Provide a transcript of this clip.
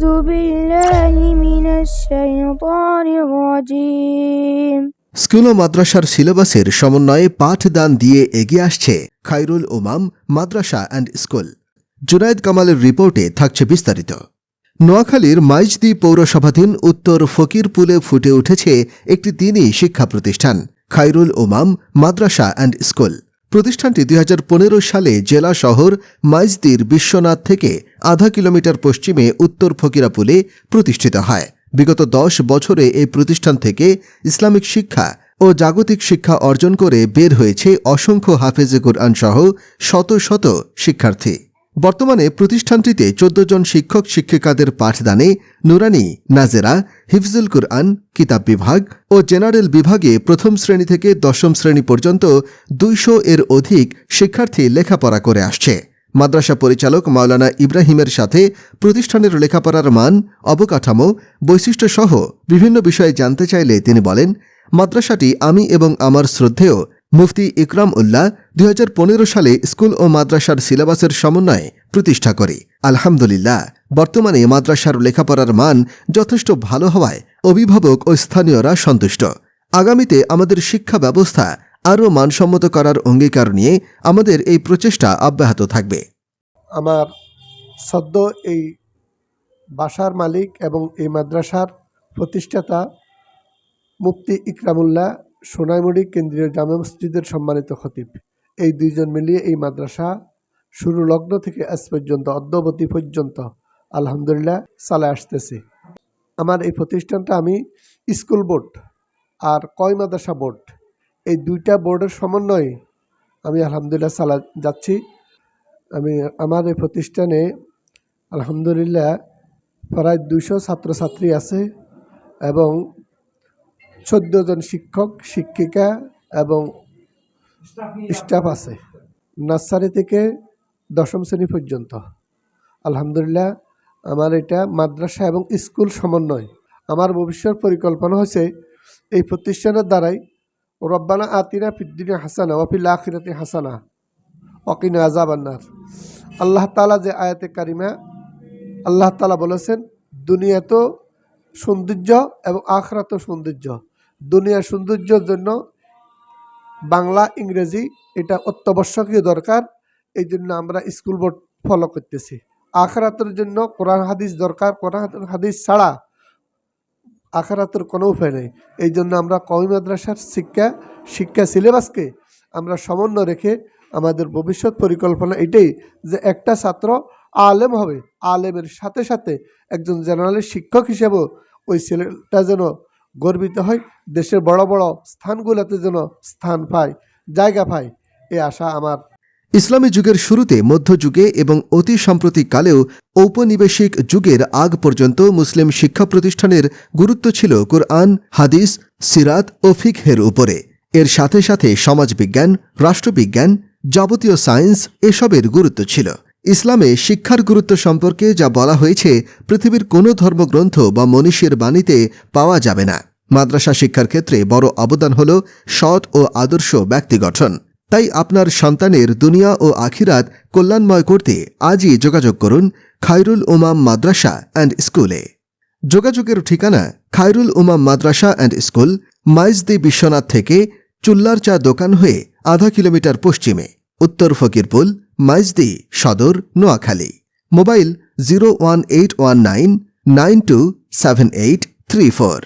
أعوذ بالله من الشيطان الرجيم school ও মাদ্রাসার সিলেবাসের সমন্বয়ে পাঠদান দিয়ে এগিয়ে আসছে খাইরুল উমাম মাদ্রাসা অ্যান্ড স্কুল জুনায়েদ কামালের রিপোর্টে থাকছে বিস্তারিত নোয়াখালীর মাইজদি পৌরসভাধীন উত্তর ফকিরপুলে ফুটে উঠেছে একটি দিনই শিক্ষা প্রতিষ্ঠান খাইরুল উমাম মাদ্রাসা অ্যান্ড স্কুল প্রতিষ্ঠানটি দুই হাজার পনেরো সালে জেলা শহর মাইজদির বিশ্বনাথ থেকে আধা কিলোমিটার পশ্চিমে উত্তর ফকিরাপুলে প্রতিষ্ঠিত হয়। বিগত দশ বছরে এই প্রতিষ্ঠান থেকে ইসলামিক শিক্ষা ও জাগতিক শিক্ষা অর্জন করে বের হয়েছে অসংখ্য হাফেজে কোরআন সহ শত শত শিক্ষার্থী। বর্তমানে প্রতিষ্ঠানটিতে চোদ্দ জন শিক্ষক, শিক্ষিকাদের পাঠদানে নুরানি, নাজেরা, হিফজুল কুরআন, কিতাব বিভাগ ও জেনারেল বিভাগে প্রথম শ্রেণি থেকে দশম শ্রেণি পর্যন্ত দুইশো এর অধিক শিক্ষার্থী লেখাপড়া করে আসছে। মাদ্রাসা পরিচালক মাওলানা ইব্রাহিমের সাথে প্রতিষ্ঠানের লেখাপড়ার মান, অবকাঠামো বৈশিষ্ট্য সহ বিভিন্ন বিষয়ে জানতে চাইলে তিনি বলেন, মাদ্রাসাটি আমি এবং আমার শ্রদ্ধেয় মুফতি ইকরাম উল্লাহ দুই হাজার পনেরো সালে স্কুল ও মাদ্রাসার সিলেবাসের সমন্বয়ে প্রতিষ্ঠা করে। আলহামদুলিল্লাহ, বর্তমানে মাদ্রাসার লেখাপড়ার মান যথেষ্ট ভালো হওয়ায় অভিভাবক ও স্থানীয়রা সন্তুষ্ট। আগামীতে আমাদের শিক্ষা ব্যবস্থা আরও মানসম্মত করার অঙ্গীকার নিয়ে আমাদের এই প্রচেষ্টা অব্যাহত থাকবে। আমার সদ্য এই বাসার মালিক এবং এই মাদ্রাসার প্রতিষ্ঠাতা মুফতি ইকরামুল্লাহ সোনাইমুড়ি কেন্দ্রীয় জামে মসজিদের সম্মানিত খতিব। এই দুইজন মিলিয়ে এই মাদ্রাসা শুরু লগ্ন থেকে আজ পর্যন্ত, অদ্যবধি পর্যন্ত আলহামদুলিল্লাহ চালে আসতেছে। আমার এই প্রতিষ্ঠানটা আমি স্কুল বোর্ড আর কয় মাদ্রাসা বোর্ড, এই দুইটা বোর্ডের সমন্বয়ে আমি আলহামদুলিল্লাহ চালা যাচ্ছি। আমি, আমার এই প্রতিষ্ঠানে আলহামদুলিল্লাহ প্রায় দুশো ছাত্রছাত্রী আছে এবং চোদ্দ জন শিক্ষক, শিক্ষিকা এবং স্টাফ আছে। নার্সারি থেকে দশম শ্রেণি পর্যন্ত। আলহামদুলিল্লাহ, আমার এটা মাদ্রাসা এবং স্কুল সমন্বয়। আমার ভবিষ্যৎ পরিকল্পনা হয়েছে, এই প্রতিষ্ঠানের দ্বারাই রব্বানা আতিনা ফিদ্দিনে হাসানা ওয়াফিল আখিরাতে হাসানা অকিনা আজাবান্নার আল্লাহ তালা যে আয়াতে কারিমা, আল্লাহ তালা বলেছেন দুনিয়া তো সৌন্দর্য এবং আখরাত সৌন্দর্য। দুনিয়ার সৌন্দর্যের জন্য বাংলা, ইংরেজি এটা অত্যাবশ্যকীয় দরকার। এই জন্য আমরা স্কুল বোর্ড ফলো করতেছি। আখরাতের জন্য কোরআন হাদিস দরকার। কোরআন হাদিস ছাড়া আখরাতের কোনো উপায় নেই। এই জন্য আমরা কমি মাদ্রাসার শিক্ষা শিক্ষা সিলেবাসকে আমরা সমন্বয় রেখে আমাদের ভবিষ্যৎ পরিকল্পনা এটাই যে একটা ছাত্র আলেম হবে। আলেমের সাথে সাথে একজন জেনারেল শিক্ষক হিসেবেও ওই ছেলেটা যেন গর্বিত হয়। দেশের বড় বড় স্থানগুলোতে যেন স্থান পায়, জায়গা পায়, এ আশা আমার। ইসলামী যুগের শুরুতে মধ্যযুগে এবং অতি সাম্প্রতিককালেও ঔপনিবেশিক যুগের আগ পর্যন্ত মুসলিম শিক্ষা প্রতিষ্ঠানের গুরুত্ব ছিল কোরআন, হাদিস, সিরাত ও ফিকহের উপরে। এর সাথে সাথে সমাজবিজ্ঞান, রাষ্ট্রবিজ্ঞান, যাবতীয় সায়েন্স এসবের গুরুত্ব ছিল। ইসলামে শিক্ষার গুরুত্ব সম্পর্কে যা বলা হয়েছে, পৃথিবীর কোনো ধর্মগ্রন্থ বা মনীষীর বাণীতে পাওয়া যাবে না। মাদ্রাসা শিক্ষার ক্ষেত্রে বড় অবদান হল সৎ ও আদর্শ ব্যক্তি গঠন। তাই আপনার সন্তানের দুনিয়া ও আখিরাত কল্যাণময় করতে আজই যোগাযোগ করুন খায়রুল উমাম মাদ্রাসা অ্যান্ড স্কুলে। যোগাযোগের ঠিকানা খায়রুল উমাম মাদ্রাসা অ্যান্ড স্কুল, মাইজদি বিশ্বনাথ থেকে চুল্লার চা দোকান হয়ে আধা কিলোমিটার পশ্চিমে, উত্তর Fakirpul Maijdi, Sadar, Noakhali. Mobile zero one eight one nine nine two seven eight three four.